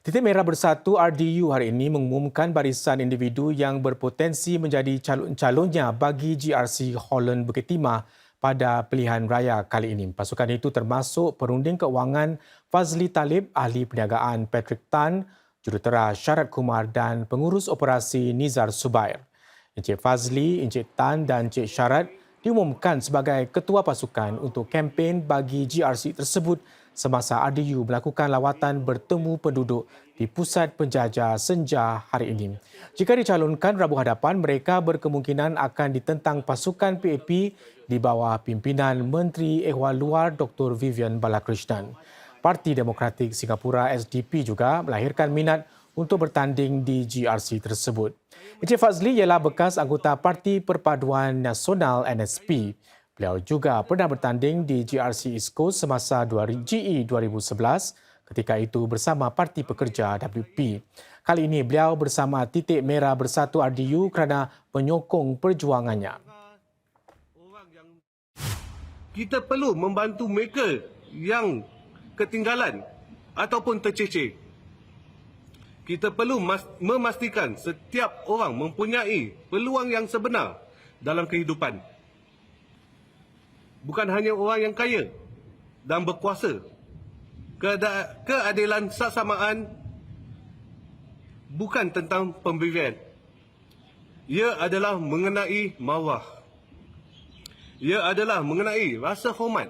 Titik Merah Bersatu RDU hari ini mengumumkan barisan individu yang berpotensi menjadi calon-calonnya bagi GRC Holland Bukit Timah pada pilihan raya kali ini. Pasukan itu termasuk perunding keuangan Fazli Talib, ahli perniagaan Patrick Tan, jurutera Syarat Kumar dan pengurus operasi Nizar Subair. Encik Fazli, Encik Tan dan Encik Syarat diumumkan sebagai ketua pasukan untuk kempen bagi GRC tersebut semasa RDU melakukan lawatan bertemu penduduk di pusat penjajah Senja hari ini. Jika dicalonkan Rabu hadapan, mereka berkemungkinan akan ditentang pasukan PAP di bawah pimpinan Menteri Ehwal Luar Dr. Vivian Balakrishnan. Parti Demokratik Singapura SDP juga melahirkan minat untuk bertanding di GRC tersebut. Encik Fazli ialah bekas anggota Parti Perpaduan Nasional NSP. Beliau juga pernah bertanding di GRC East Coast semasa GE 2011 ketika itu bersama Parti Pekerja WP. Kali ini beliau bersama Titik Merah Bersatu RDU kerana menyokong perjuangannya. Kita perlu membantu mereka yang ketinggalan ataupun tercecer. Kita perlu memastikan setiap orang mempunyai peluang yang sebenar dalam kehidupan bukan hanya orang yang kaya dan berkuasa. Keadilan saksamaan bukan tentang pemberian. Ia adalah mengenai mawah. Ia adalah mengenai rasa hormat